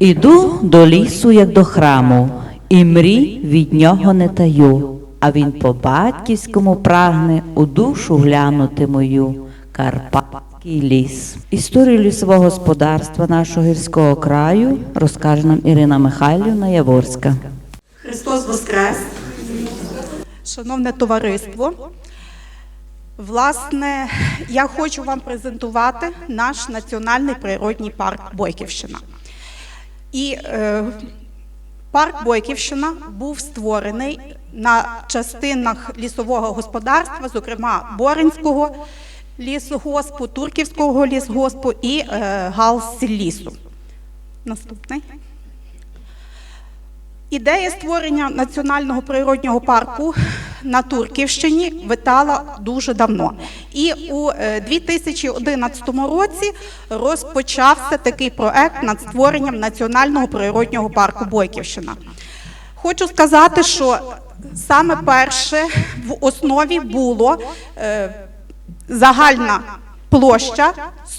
Іду до лісу, як до храму, і мрій від нього не таю, а він по батьківському прагне у душу глянути мою. Карпатський ліс. Історію лісового господарства нашого гірського краю розкаже нам Ірина Михайлівна Яворська. Христос Воскрес! Шановне товариство, власне, я хочу вам презентувати наш національний природній парк Бойківщина. І е, парк Бойківщина був створений на частинах лісового господарства, зокрема Боринського лісгоспу, Турківського лісгоспу і е, Галсіллісу. Наступний. Ідея створення національного природнього парку на Турківщині витала дуже давно. І у е, 2011 році розпочався такий проект над створенням національного природнього парку Бойківщина. Хочу сказати, що саме перше в основі було е, загальна площа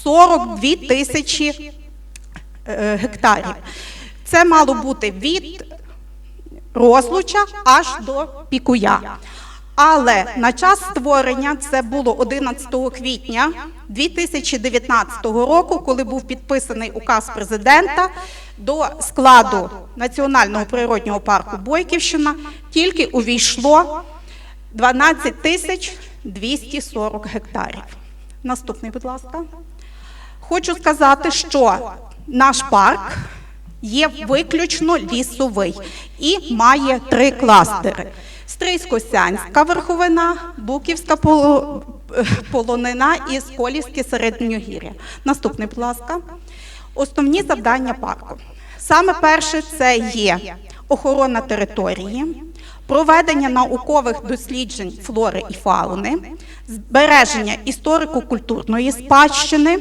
42 тисячі е, гектарів. Це мало бути від розлуча аж до пікуя. Але на час створення це було 11 квітня 2019 року, коли був підписаний указ президента до складу Національного природнього парку Бойківщина, тільки увійшло 12 тисяч 240 гектарів. Наступний, будь ласка. Хочу сказати, що наш парк є виключно лісовий і має три кластери: Стрийсько-Сянська верховина, Буківська полонина і Сколівське середньогір'я. Наступний, будь ласка. Основні завдання парку. Саме перше це є охорона території, проведення наукових досліджень флори і фауни, збереження історико-культурної спадщини,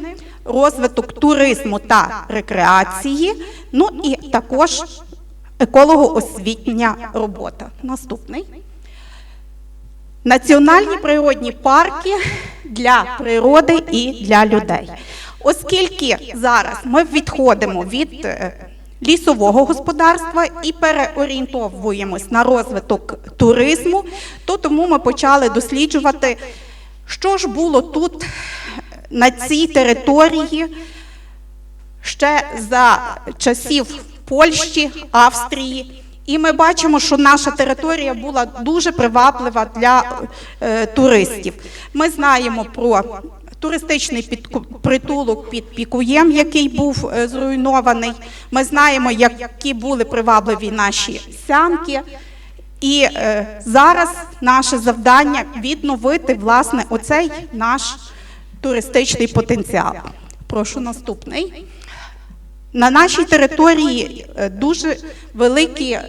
розвиток туризму та рекреації, ну і також еколого-освітня робота. Наступний. Національні природні парки для природи і для людей. Оскільки зараз ми відходимо від е, лісового господарства і переорієнтовуємось на розвиток туризму, то тому ми почали досліджувати, що ж було тут на цій території ще за часів Польщі, Австрії. І ми бачимо, що наша територія була дуже приваблива для е, туристів. Ми знаємо про туристичний підку- притулок під Пікуєм, який був е, зруйнований. Ми знаємо, які були привабливі наші сянки. І е, зараз наше завдання відновити власне оцей наш туристичний потенціал. Прошу наступний. На нашій території е, дуже великі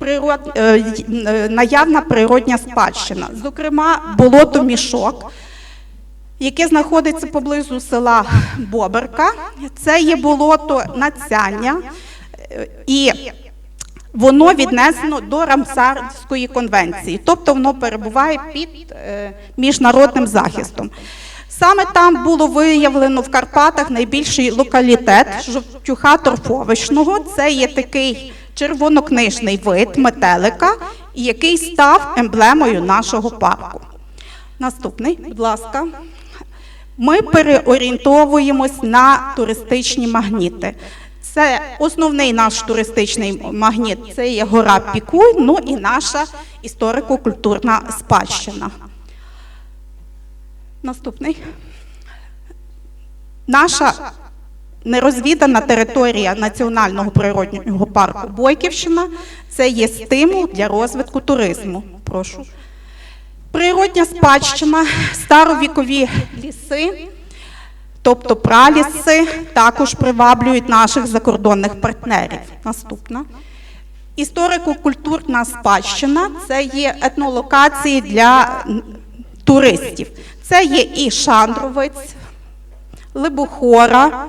природ, е, е, наявна природня спадщина, зокрема, болото мішок, яке знаходиться поблизу села Боберка. Це є болото Нацяння, е, і воно віднесено до Рамсарської конвенції, тобто воно перебуває під е, міжнародним захистом. Саме там було виявлено в Карпатах найбільший локалітет жовтюха торфовищного. Це є такий червонокнижний вид метелика, який став емблемою нашого парку. Наступний, будь ласка. Ми переорієнтовуємось на туристичні магніти. Це основний наш туристичний магніт. Це є гора Пікуй, ну і наша історико-культурна спадщина. Наступний. Наша нерозвідана територія Національного природнього парку Бойківщина це є стимул для розвитку туризму. Прошу. Природня спадщина, старовікові ліси, тобто праліси, також приваблюють наших закордонних партнерів. Наступна. Історико-культурна спадщина це є етнолокації для туристів. Це є і Шандровець, Либохора,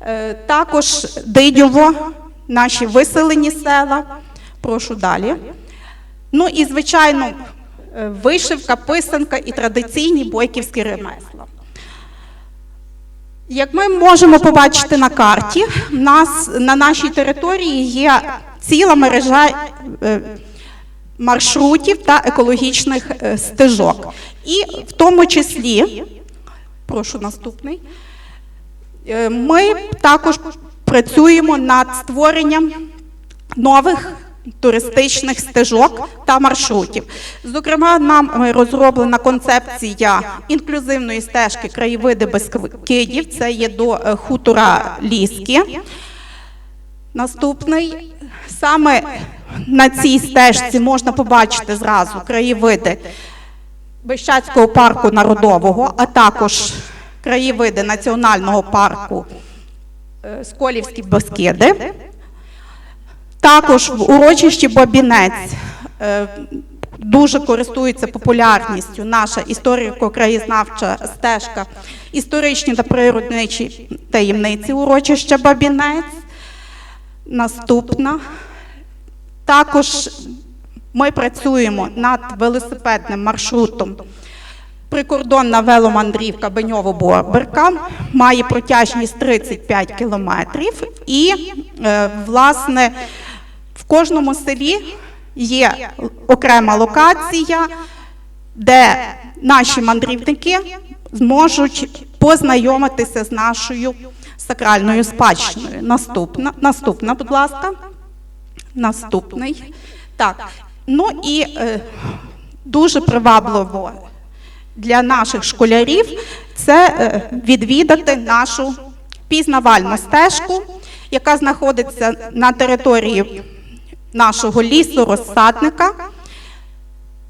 е, також Дидьово, наші виселені села. Прошу далі. Ну і, звичайно, е, вишивка, писанка і традиційні бойківські ремесла. Як ми можемо побачити на карті, в нас на нашій території є ціла мережа е, маршрутів та екологічних е, стежок. І в тому числі, прошу наступний, е, ми також працюємо над створенням нових туристичних стежок та маршрутів. Зокрема, нам е, розроблена концепція інклюзивної стежки краєвиди без кидів. Це є до хутора Ліски. Наступний саме на цій стежці можна побачити зразу краєвиди Бищацького парку народового, а також краєвиди національного парку е, Сколівські Бескиди. Також в урочищі Бабінець е, дуже користується популярністю наша історико-краєзнавча стежка, історичні та природничі таємниці урочища Бабінець. Наступна. Також ми працюємо над велосипедним маршрутом. Прикордонна веломандрівка Беньово-Борберка має протяжність 35 кілометрів, і, е, власне, в кожному селі є окрема локація, де наші мандрівники зможуть познайомитися з нашою сакральною спадщиною. Наступна, наступна, будь ласка. Наступний. Так. Ну і е, дуже привабливо для наших школярів це е, відвідати нашу пізнавальну стежку, яка знаходиться на території нашого лісу розсадника,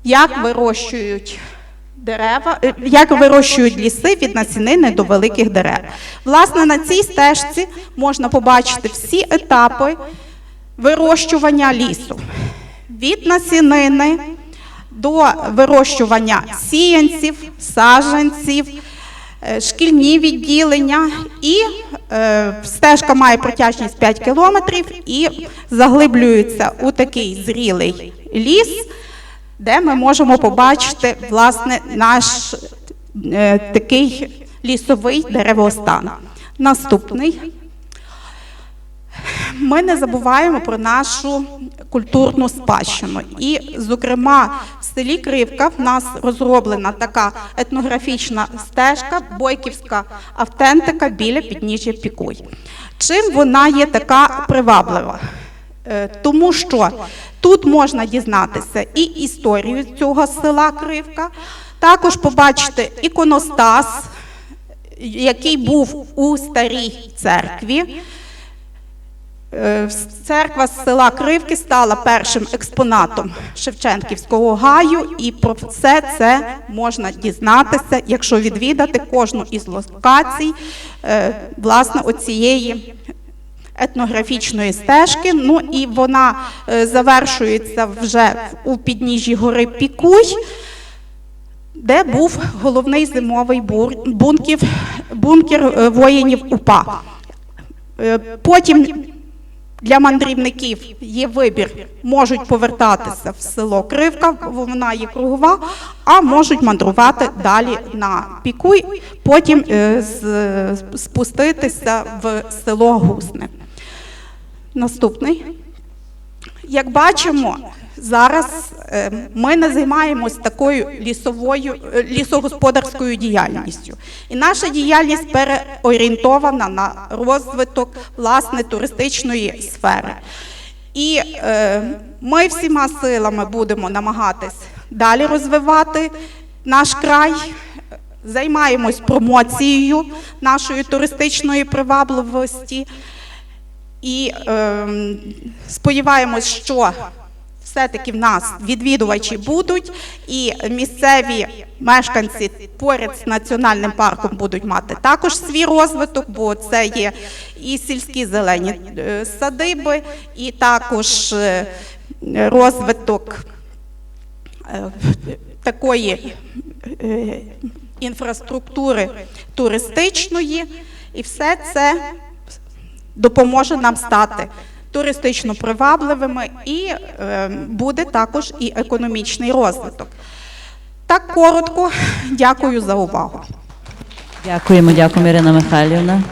як вирощують дерева, е, як вирощують ліси від насінини до великих дерев. Власне, на цій стежці можна побачити всі етапи вирощування лісу від насінини до вирощування сіянців, саджанців, е, шкільні відділення. І е, стежка має протяжність 5 кілометрів і заглиблюється у такий зрілий ліс, де ми можемо побачити власне наш е, такий лісовий деревостан. Наступний. Ми не забуваємо про нашу культурну спадщину. І, зокрема, в селі Кривка в нас розроблена така етнографічна стежка, бойківська автентика біля підніжжя Пікуй. Чим вона є така приваблива? Е, Тому що тут можна дізнатися і історію цього села Кривка, також побачити іконостас, який був у старій церкві. Е, Церква з села Кривки стала першим експонатом Шевченківського гаю, і про все це можна дізнатися, якщо відвідати кожну із локацій е, власне оцієї етнографічної стежки. Ну і вона е, завершується вже у підніжжі гори Пікуй. Де був головний зимовий бункер, бункер воїнів УПА. Потім для мандрівників є вибір, можуть повертатися в село Кривка, вона є кругова, а можуть мандрувати далі на Пікуй, потім е, спуститися в село Гусне. Наступний. Як бачимо, зараз е, ми не займаємось такою лісовою е, лісогосподарською діяльністю. І наша діяльність переорієнтована на розвиток власне туристичної сфери. І е, ми всіма силами будемо намагатись далі розвивати наш край. Займаємось промоцією нашої туристичної привабливості. І е, сподіваємось, що все-таки в нас відвідувачі будуть, і місцеві мешканці поряд з національним парком будуть мати також свій розвиток, бо це є і сільські зелені е, садиби, і також е, розвиток е, такої інфраструктури туристичної, і все це допоможе нам стати туристично привабливими і е, буде також і економічний розвиток. Так коротко, дякую за увагу. Дякуємо, дякуємо, Ірина Михайлівна.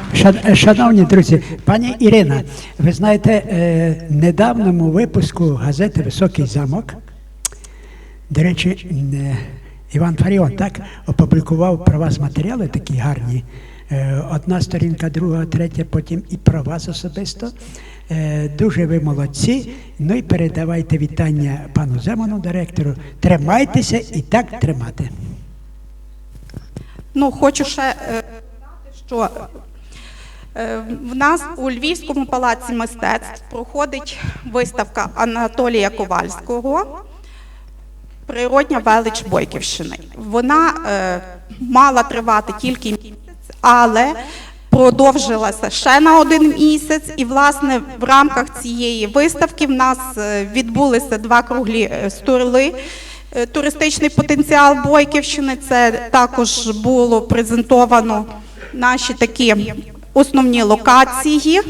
Шановні друзі, пані Ірина, ви знаєте, е, недавньому випуску газети Високий замок, до речі, е, Іван Фаріон так опублікував про вас матеріали такі гарні. Е, Одна сторінка, друга, третя, потім і про вас особисто. Е, Дуже ви молодці. Ну і передавайте вітання пану Земану, директору. Тримайтеся і так тримати. Ну, хочу ще е, що в нас у Львівському палаці мистецтв проходить виставка Анатолія Ковальського Природня велич Бойківщини. Вона мала тривати тільки але продовжилася ще на один місяць. І, власне, в рамках цієї виставки в нас е, відбулися два круглі е, столи. Е, Туристичний потенціал Бойківщини це також було презентовано наші такі основні локації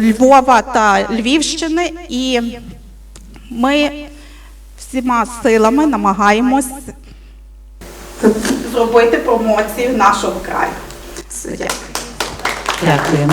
Львова та Львівщини, і ми всіма силами намагаємось зробити промоцію нашого краю. Дякую. Дякуємо.